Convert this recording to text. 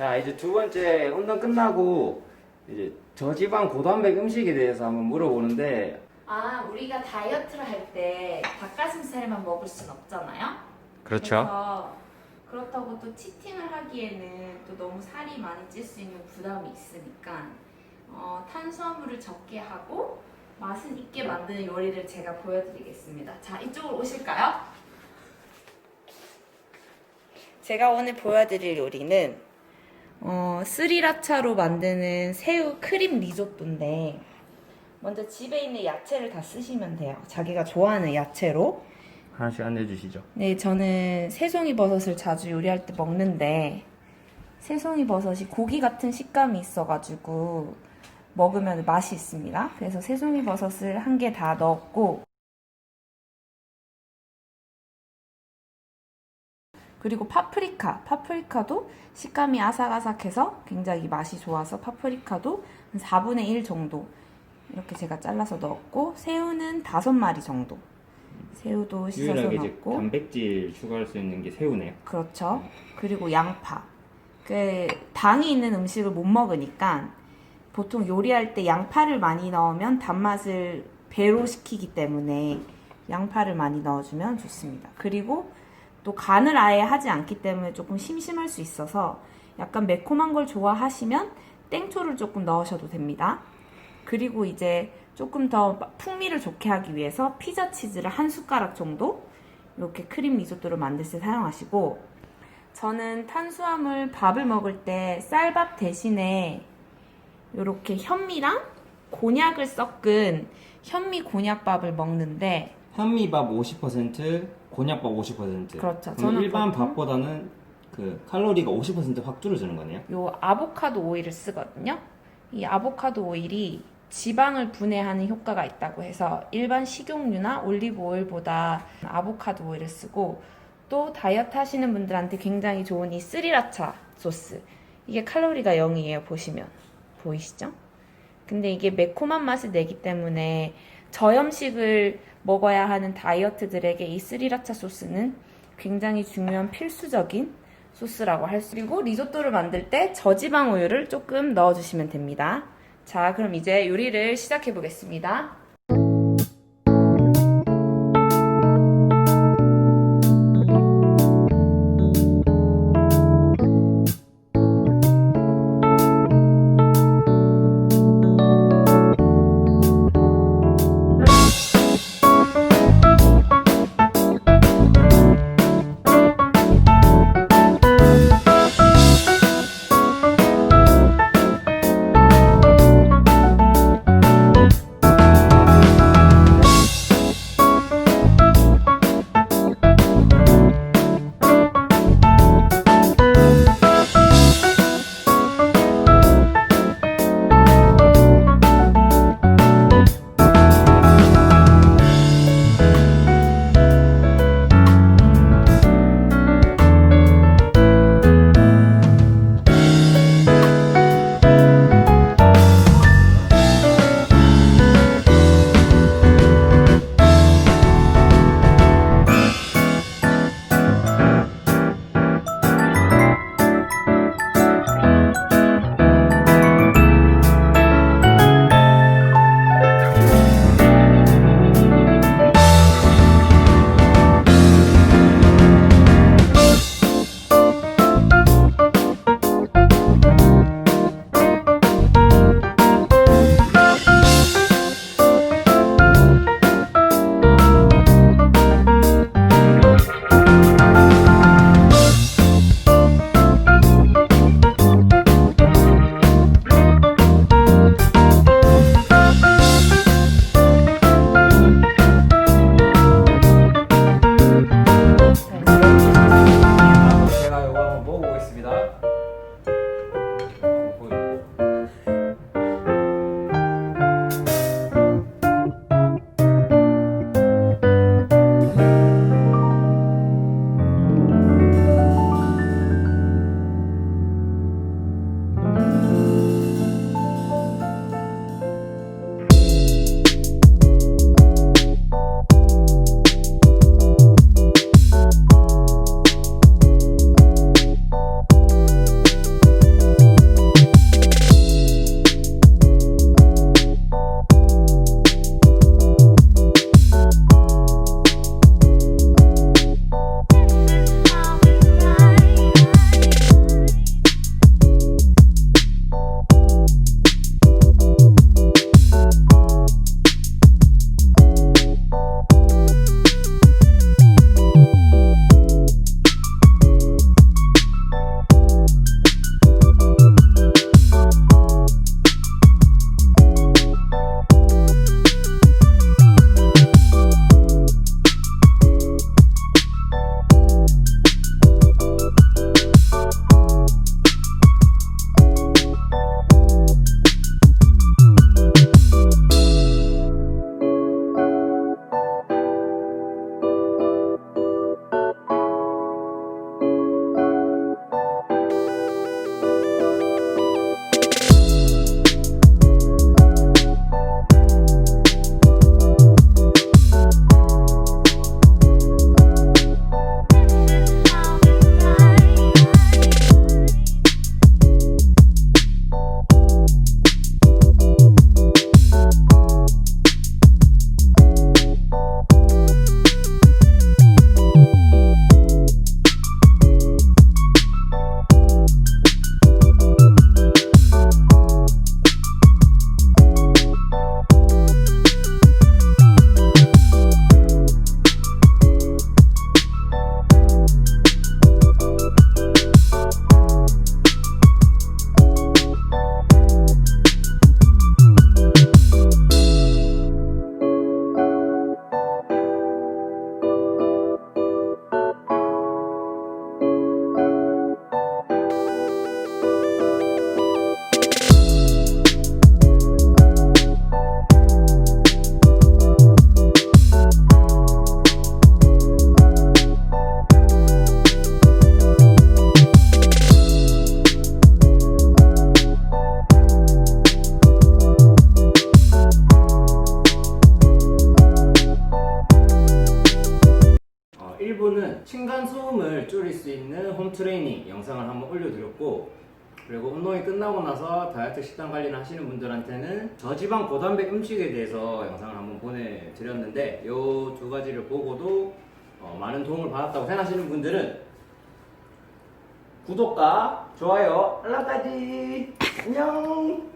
자 이제 두 번째 운동 끝나고 이제 저지방 고단백 음식에 대해서 한번 물어보는데 아, 우리가 다이어트를 할 때 닭가슴살만 먹을 순 없잖아요. 그렇죠. 그래서 그렇다고 또 치팅을 하기에는 또 너무 살이 많이 찔 수 있는 부담이 있으니까 어, 탄수화물을 적게 하고 맛은 있게 만드는 요리를 제가 보여드리겠습니다. 자, 이쪽으로 오실까요? 제가 오늘 보여드릴 요리는 어, 스리라차로 만드는 새우 크림 리조또인데 먼저 집에 있는 야채를 다 쓰시면 돼요. 자기가 좋아하는 야채로. 하나씩 안내해 주시죠. 네, 저는 새송이 버섯을 자주 요리할 때 먹는데 새송이 버섯이 고기 같은 식감이 있어가지고 먹으면 맛이 있습니다. 그래서 새송이 버섯을 한 개 다 넣었고 그리고 파프리카, 파프리카도 식감이 아삭아삭해서 굉장히 맛이 좋아서 파프리카도 한 4분의 1 정도 이렇게 제가 잘라서 넣었고 새우는 5마리 정도 새우도 씻어서 유일하게 이제 넣었고 단백질 추가할 수 있는 게 새우네요. 그렇죠. 그리고 양파. 그 당이 있는 음식을 못 먹으니까 보통 요리할 때 양파를 많이 넣으면 단맛을 배로 시키기 때문에 양파를 많이 넣어주면 좋습니다. 그리고 또 간을 아예 하지 않기 때문에 조금 심심할 수 있어서 약간 매콤한 걸 좋아하시면 땡초를 조금 넣으셔도 됩니다. 그리고 이제 조금 더 풍미를 좋게 하기 위해서 피자 치즈를 한 숟가락 정도 이렇게 크림 리조또를 만들 때 사용하시고 저는 탄수화물 밥을 먹을 때 쌀밥 대신에 이렇게 현미랑 곤약을 섞은 현미 곤약밥을 먹는데 현미밥 50%, 곤약밥 50%. 그렇죠. 저는 일반 보통- 밥보다는 그 칼로리가 50%확 줄어드는 거네요. 요 아보카도 오일을 쓰거든요. 이 아보카도 오일이 지방을 분해하는 효과가 있다고 해서 일반 식용유나 올리브 오일보다 아보카도 오일을 쓰고 또 다이어트 하시는 분들한테 굉장히 좋은 이 스리라차 소스 이게 칼로리가 0이에요 보시면 보이시죠? 근데 이게 매콤한 맛을 내기 때문에 저염식을 먹어야 하는 다이어트들에게 이 스리라차 소스는 굉장히 중요한 필수적인 소스라고 할 수. 그리고 리조또를 만들 때 저지방 우유를 조금 넣어주시면 됩니다. 자, 그럼 이제 요리를 시작해 보겠습니다. 비만을 줄일 수 있는 홈 트레이닝 영상을 한번 올려드렸고 그리고 운동이 끝나고 나서 다이어트 식단 관리를 하시는 분들한테는 저지방 고단백 음식에 대해서 영상을 한번 보내드렸는데 이 두 가지를 보고도 어, 많은 도움을 받았다고 생각하시는 분들은 구독과 좋아요 알람까지! 안녕